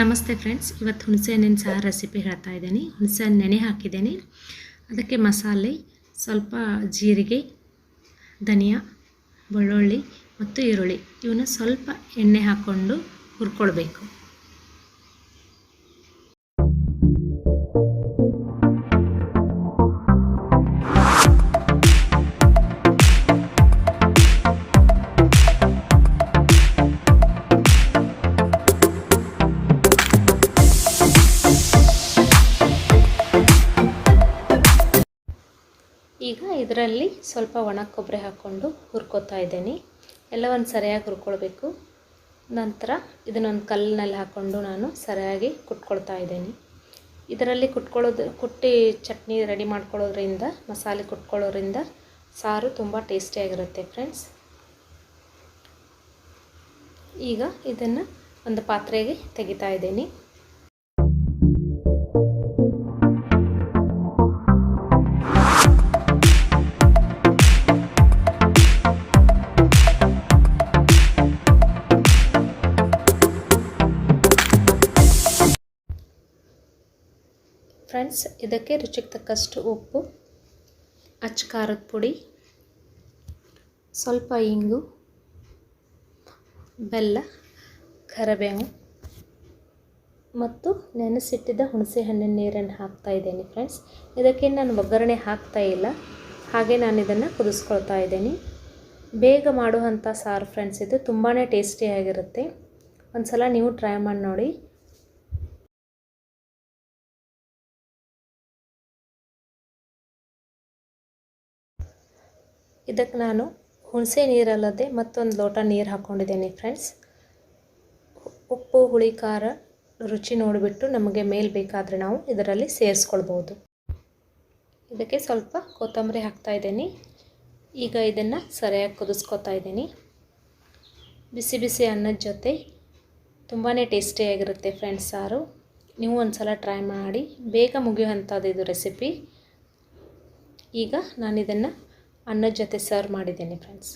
ನಮಸ್ತೆ ಫ್ರೆಂಡ್ಸ್ ಇವತ್ತು ಹುಣಸೆ ಹಣ್ಣಿನ ಸಾರು ರೆಸಿಪಿ ಹೇಳ್ತಾ ಇದ್ದೀನಿ. ಹುಣಸೆ ಹಣ್ಣು ನೆನೆ ಹಾಕಿದ್ದೀನಿ. ಅದಕ್ಕೆ ಮಸಾಲೆ, ಸ್ವಲ್ಪ ಜೀರಿಗೆ, ಧನಿಯಾ, ಬೆಳ್ಳುಳ್ಳಿ ಮತ್ತು ಈರುಳ್ಳಿ. ಇವನ್ನ ಸ್ವಲ್ಪ ಎಣ್ಣೆ ಹಾಕ್ಕೊಂಡು ಹುರ್ಕೊಳ್ಬೇಕು. ಈಗ ಇದರಲ್ಲಿ ಸ್ವಲ್ಪ ಒಣ ಕೊಬ್ಬರಿ ಹಾಕ್ಕೊಂಡು ಹುರ್ಕೋತಾ ಇದ್ದೀನಿ. ಎಲ್ಲವನ್ನು ಸರಿಯಾಗಿ ಹುರ್ಕೊಳ್ಬೇಕು. ನಂತರ ಇದನ್ನೊಂದು ಕಲ್ಲಿನಲ್ಲಿ ಹಾಕ್ಕೊಂಡು ನಾನು ಸರಿಯಾಗಿ ಕುಟ್ಕೊಳ್ತಾ ಇದ್ದೀನಿ. ಇದರಲ್ಲಿ ಕುಟ್ಕೊಳ್ಳೋದು, ಕುಟ್ಟಿ ಚಟ್ನಿ ರೆಡಿ ಮಾಡ್ಕೊಳ್ಳೋದ್ರಿಂದ, ಮಸಾಲೆ ಕುಟ್ಕೊಳ್ಳೋದ್ರಿಂದ ಸಾರು ತುಂಬ ಟೇಸ್ಟಿಯಾಗಿರುತ್ತೆ ಫ್ರೆಂಡ್ಸ್. ಈಗ ಇದನ್ನು ಒಂದು ಪಾತ್ರೆಗೆ ತೆಗಿತಾ ಇದ್ದೀನಿ. ಫ್ರೆಂಡ್ಸ್, ಇದಕ್ಕೆ ರುಚಿಗೆ ತಕ್ಕಷ್ಟು ಉಪ್ಪು, ಅಚ್ಚ ಖಾರದ ಪುಡಿ, ಸ್ವಲ್ಪ ಇಂಗು, ಬೆಲ್ಲ, ಕರಿಬೇವು ಮತ್ತು ನೆನೆಸಿಟ್ಟಿದ್ದ ಹುಣಸೆ ಹಣ್ಣಿನ ನೀರನ್ನು ಹಾಕ್ತಾ ಇದ್ದೀನಿ ಫ್ರೆಂಡ್ಸ್. ಇದಕ್ಕೆ ನಾನು ಒಗ್ಗರಣೆ ಹಾಕ್ತಾ ಇಲ್ಲ. ಹಾಗೆ ನಾನು ಇದನ್ನು ಕುದಿಸ್ಕೊಳ್ತಾ ಇದ್ದೀನಿ. ಬೇಗ ಮಾಡುವಂಥ ಸಾರು ಫ್ರೆಂಡ್ಸ್, ಇದು ತುಂಬಾ ಟೇಸ್ಟಿಯಾಗಿರುತ್ತೆ. ಒಂದು ಸಲ ನೀವು ಟ್ರೈ ಮಾಡಿ ನೋಡಿ. ಇದಕ್ಕೆ ನಾನು ಹುಣಸೆ ನೀರಲ್ಲದೆ ಮತ್ತೊಂದು ಲೋಟ ನೀರು ಹಾಕ್ಕೊಂಡಿದ್ದೀನಿ ಫ್ರೆಂಡ್ಸ್ ಉಪ್ಪು, ಹುಳಿ, ಖಾರ ರುಚಿ ನೋಡಿಬಿಟ್ಟು ನಮಗೆ ಮೇಲೆ ಬೇಕಾದರೆ ನಾವು ಇದರಲ್ಲಿ ಸೇರಿಸ್ಕೊಳ್ಬೋದು. ಇದಕ್ಕೆ ಸ್ವಲ್ಪ ಕೊತ್ತಂಬರಿ ಹಾಕ್ತಾ ಇದ್ದೀನಿ. ಈಗ ಇದನ್ನು ಸರಿಯಾಗಿ ಕುದಿಸ್ಕೊತಾ ಇದ್ದೀನಿ. ಬಿಸಿ ಬಿಸಿ ಅನ್ನದ ಜೊತೆ ತುಂಬಾ ಟೇಸ್ಟಿಯಾಗಿರುತ್ತೆ ಫ್ರೆಂಡ್ಸ್ ಸಾರು. ನೀವು ಒಂದು ಸಲ ಟ್ರೈ ಮಾಡಿ, ಬೇಗ ಮುಗಿಯುವಂಥದ್ದು ಇದು ರೆಸಿಪಿ ಈಗ ನಾನು ಇದನ್ನು ಅನ್ನದ ಜೊತೆ ಸರ್ವ್ ಮಾಡಿದ್ದೀನಿ ಫ್ರೆಂಡ್ಸ್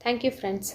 ಥ್ಯಾಂಕ್ ಯು ಫ್ರೆಂಡ್ಸ್